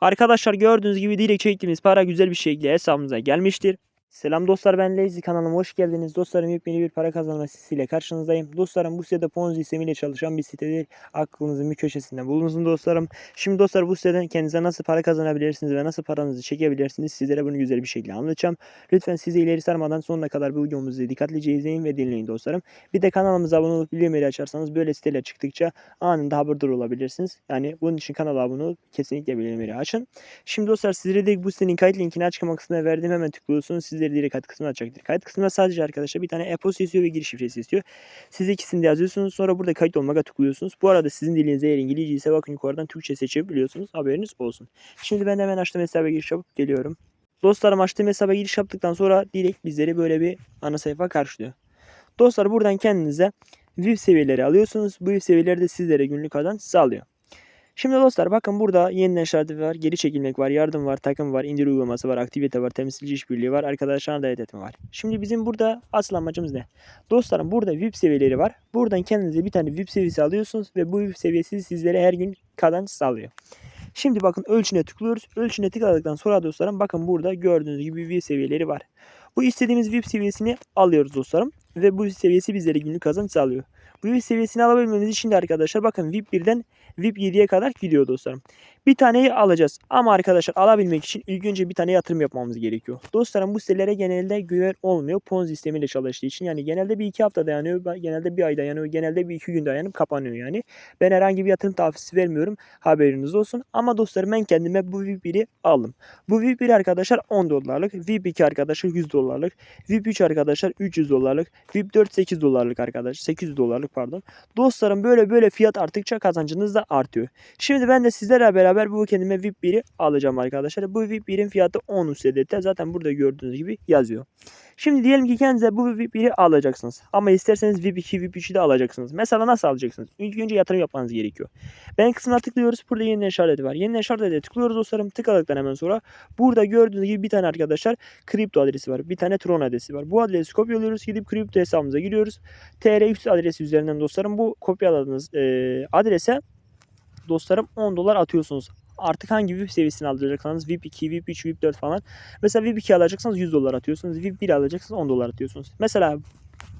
Arkadaşlar gördüğünüz gibi direkt çektiğimiz para güzel bir şekilde hesabımıza gelmiştir. Selam dostlar ben Lazy kanalıma hoş geldiniz. Dostlarım yepyeni bir para kazanma sitesiyle karşınızdayım. Dostlarım bu sitede Ponzi sistemiyle çalışan bir sitedir. Aklınızın bir köşesinde bulunsun dostlarım. Şimdi dostlar bu siteden kendinize nasıl para kazanabilirsiniz ve nasıl paranızı çekebilirsiniz sizlere bunu güzel bir şekilde anlatacağım. Lütfen sizi ileri sarmadan sonuna kadar bu videomuzu dikkatlice izleyin ve dinleyin dostlarım. Bir de kanalımıza abone olup bildirimleri açarsanız böyle siteler çıktıkça anında haberdar olabilirsiniz. Yani bunun için kanala abone olup kesinlikle bildirimleri açın. Şimdi dostlar sizlere de bu sitenin kayıt linkini açıklama kısmına verdim. Hemen tıklıyorsunuz. Sizleri direkt kayıt kısmına açacaktır. Kayıt kısmında sadece arkadaşlar bir tane e-posta istiyor ve giriş şifresi istiyor. Siz ikisini de yazıyorsunuz. Sonra burada kayıt olmaya tıklıyorsunuz. Bu arada sizin diliniz eğer İngilizce ise bakın yukarıdan Türkçe seçebiliyorsunuz. Haberiniz olsun. Şimdi ben hemen açtığım hesaba giriş yapıp geliyorum. Dostlarım açtığım hesaba giriş yaptıktan sonra direkt bizleri böyle bir ana sayfa karşılıyor. Dostlar buradan kendinize VIP seviyeleri alıyorsunuz. Bu VIP seviyeleri de sizlere günlük kazanç sağlıyor. Şimdi dostlar bakın burada yeniden işareti var, geri çekilmek var, yardım var, takım var, indir uygulaması var, aktivite var, temsilci işbirliği var, arkadaşlarına davet etme var. Şimdi bizim burada asıl amacımız ne? Dostlarım burada VIP seviyeleri var. Buradan kendinize bir tane VIP seviyesi alıyorsunuz ve bu VIP seviyesi sizlere her gün kazanç sağlıyor. Şimdi bakın ölçüne tıklıyoruz. Ölçüne tıkladıktan sonra dostlarım bakın burada gördüğünüz gibi VIP seviyeleri var. Bu istediğimiz VIP seviyesini alıyoruz dostlarım. Ve bu seviyesi bizlere günlük kazanç sağlıyor. VIP seviyesini alabilmemiz için de arkadaşlar bakın VIP 1'den VIP 7'ye kadar gidiyor dostlarım. Bir taneyi alacağız. Ama arkadaşlar alabilmek için ilk önce bir tane yatırım yapmamız gerekiyor. Dostlarım bu sitelere genelde güven olmuyor. Ponzi sistemiyle çalıştığı için. Yani genelde bir iki hafta dayanıyor. Genelde bir ay dayanıyor. Genelde bir iki gün dayanıp kapanıyor yani. Ben herhangi bir yatırım tavsiyesi vermiyorum. Haberiniz olsun. Ama dostlarım ben kendime bu VIP 1'i aldım. Bu VIP 1 arkadaşlar 10 dolarlık. VIP 2 arkadaşlar 100 dolarlık. VIP 3 arkadaşlar 300 dolarlık. VIP 4 8 dolarlık arkadaşlar. 800 dolarlık pardon. Dostlarım böyle böyle fiyat arttıkça kazancınız da artıyor. Şimdi ben de sizlerle beraber bu kendime VIP 1'i alacağım arkadaşlar. Bu VIP 1'in fiyatı 10 USDT. Zaten burada gördüğünüz gibi yazıyor. Şimdi diyelim ki kendinize bu VIP 1'i alacaksınız. Ama isterseniz VIP 2, VIP 3'ü de alacaksınız. Mesela nasıl alacaksınız? İlk önce yatırım yapmanız gerekiyor. Ben kısmına tıklıyoruz. Burada yeniden işareti var. Yeniden işarete tıklıyoruz dostlarım. Tıkladıktan hemen sonra burada gördüğünüz gibi bir tane arkadaşlar kripto adresi var. Bir tane Tron adresi var. Bu adresi kopyalıyoruz. Gidip kripto hesabımıza giriyoruz. TR3 adresi üzerinden dostlarım bu kopyaladığınız e, adrese dostlarım 10 dolar atıyorsunuz. Artık hangi VIP seviyesini alacaksanız VIP 2, VIP 3, VIP 4 falan. Mesela VIP 2 alacaksanız 100 dolar atıyorsunuz. VIP 1 alacaksanız 10 dolar atıyorsunuz. Mesela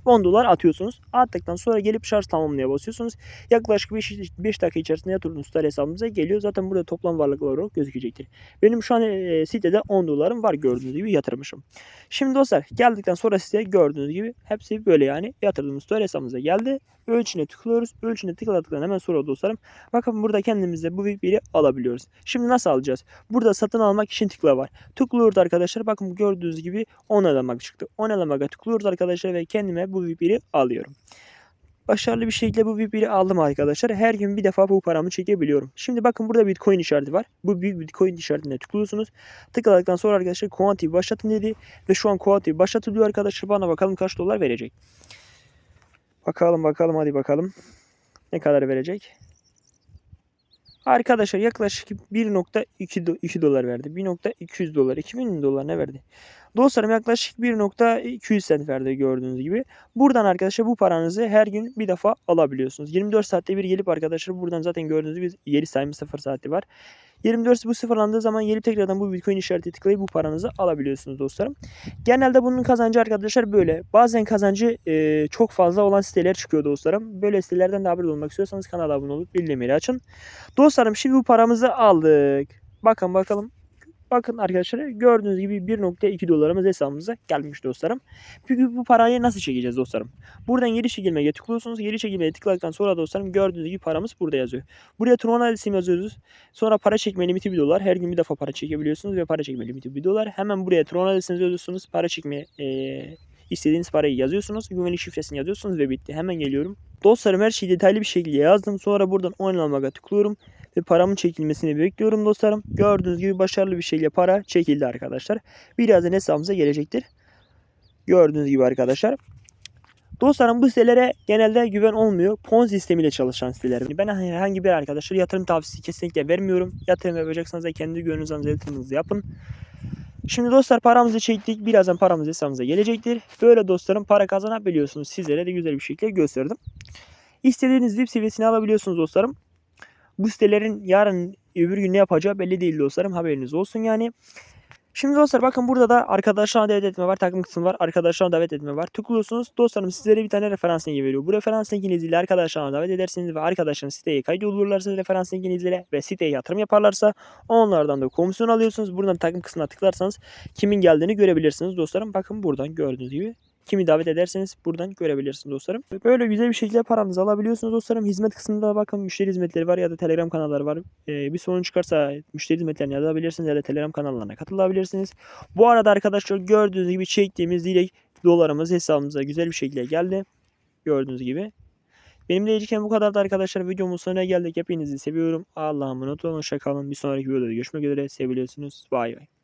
10 dolar atıyorsunuz. Attıktan sonra gelip şarj tamamlamaya basıyorsunuz. Yaklaşık 5, 5 dakika içerisinde yatırdığınız tutar hesabınıza geliyor. Zaten burada toplam varlıklar olarak gözükecektir. Benim şu an e, sitede 10 dolarım var gördüğünüz gibi yatırmışım. Şimdi dostlar geldikten sonra size gördüğünüz gibi hepsi böyle yani yatırdığımız tutar hesabımıza geldi. Ölçüne tıklıyoruz. Ölçüne tıkladıktan hemen sonra dostlarım bakın burada kendimize bu VIP1'i alabiliyoruz. Şimdi nasıl alacağız? Burada satın almak için tıkla var. Tıklıyoruz arkadaşlar. Bakın gördüğünüz gibi onaylamak çıktı. Onaylamaka tıklıyoruz arkadaşlar ve kendime bu VIP1'i alıyorum. Başarılı bir şekilde bu VIP1'i aldım arkadaşlar. Her gün bir defa bu paramı çekebiliyorum. Şimdi bakın burada Bitcoin işareti var. Bu büyük Bitcoin işaretine tıklıyorsunuz. Tıkladıktan sonra arkadaşlar Quantity başlatın dedi. Ve şu an Quantity başlatılıyor arkadaşlar. Bana bakalım kaç dolar verecek. Bakalım bakalım hadi bakalım. Ne kadar verecek? Arkadaşlar yaklaşık 1.2 do- 2 dolar verdi. 1.200 dolar. 2000 dolar ne verdi? Dostlarım yaklaşık 1.200 sent verdi gördüğünüz gibi. Buradan arkadaşlar bu paranızı her gün bir defa alabiliyorsunuz. 24 saatte bir gelip arkadaşlar buradan zaten gördüğünüz gibi yeri sayımı 0 saati var. 24 bu sıfırlandığı zaman gelip tekrardan bu Bitcoin işareti tıklayıp bu paranızı alabiliyorsunuz dostlarım. Genelde bunun kazancı arkadaşlar böyle. Bazen kazancı e, çok fazla olan siteler çıkıyor dostlarım. Böyle sitelerden de haberdar olmak istiyorsanız kanala abone olup bildirimleri açın. Dostlarım şimdi bu paramızı aldık. Bakın bakalım. Bakın arkadaşlar gördüğünüz gibi 1.2 dolarımız hesabımıza gelmiş dostlarım. Peki bu parayı nasıl çekeceğiz dostlarım? Buradan geri çekilmeye tıklıyorsunuz. Geri çekilmeye tıkladıktan sonra dostlarım gördüğünüz gibi paramız burada yazıyor. Buraya Tron adresimi yazıyoruz. Sonra para çekme limiti 1 dolar. Her gün bir defa para çekebiliyorsunuz ve para çekme limiti 1 dolar. Hemen buraya Tron adresinizi yazıyorsunuz. Para çekme eee istediğiniz parayı yazıyorsunuz. Güvenlik şifresini yazıyorsunuz ve bitti. Hemen geliyorum. Dostlarım her şeyi detaylı bir şekilde yazdım. Sonra buradan oynamaya tıklıyorum. Ve paramın çekilmesini bekliyorum dostlarım. Gördüğünüz gibi başarılı bir şekilde para çekildi arkadaşlar. Birazdan hesabımıza gelecektir. Gördüğünüz gibi arkadaşlar. Dostlarım bu sitelere genelde güven olmuyor. Ponzi sistemiyle çalışan siteler. Ben herhangi bir arkadaşlar yatırım tavsiyesi kesinlikle vermiyorum. Yatırım yapacaksanız da kendi gönlünüzden yatırımınızı yapın. Şimdi dostlar paramızı çektik. Birazdan paramız hesabımıza gelecektir. Böyle dostlarım para kazanabiliyorsunuz. Sizlere de güzel bir şekilde gösterdim. İstediğiniz VIP seviyesini alabiliyorsunuz dostlarım. Bu sitelerin yarın öbür gün ne yapacağı belli değil dostlarım. Haberiniz olsun yani. Şimdi dostlar bakın burada da arkadaşlarına davet etme var. Takım kısmı var. Arkadaşlarına davet etme var. Tıklıyorsunuz. Dostlarım sizlere bir tane referans linki veriyor. Bu referans linkiniz arkadaşlarına davet edersiniz ve arkadaşlarınız siteye kaydolurlarsa referans linkinizle ve siteye yatırım yaparlarsa onlardan da komisyon alıyorsunuz. Buradan takım kısmına tıklarsanız kimin geldiğini görebilirsiniz dostlarım. Bakın buradan gördüğünüz gibi kimi davet ederseniz buradan görebilirsiniz dostlarım. Böyle güzel bir şekilde paranızı alabiliyorsunuz dostlarım. Hizmet kısmında bakın müşteri hizmetleri var ya da telegram kanalları var. Ee, bir sorun çıkarsa müşteri hizmetlerini yazabilirsiniz ya da telegram kanallarına katılabilirsiniz. Bu arada arkadaşlar gördüğünüz gibi çektiğimiz direkt dolarımız hesabımıza güzel bir şekilde geldi. Gördüğünüz gibi. Benim de bu kadardı arkadaşlar. Videomun sonuna geldik. Hepinizi seviyorum. Allah'a emanet olun. Hoşça kalın. Bir sonraki videoda görüşmek üzere. Seviliyorsunuz. Bay bay.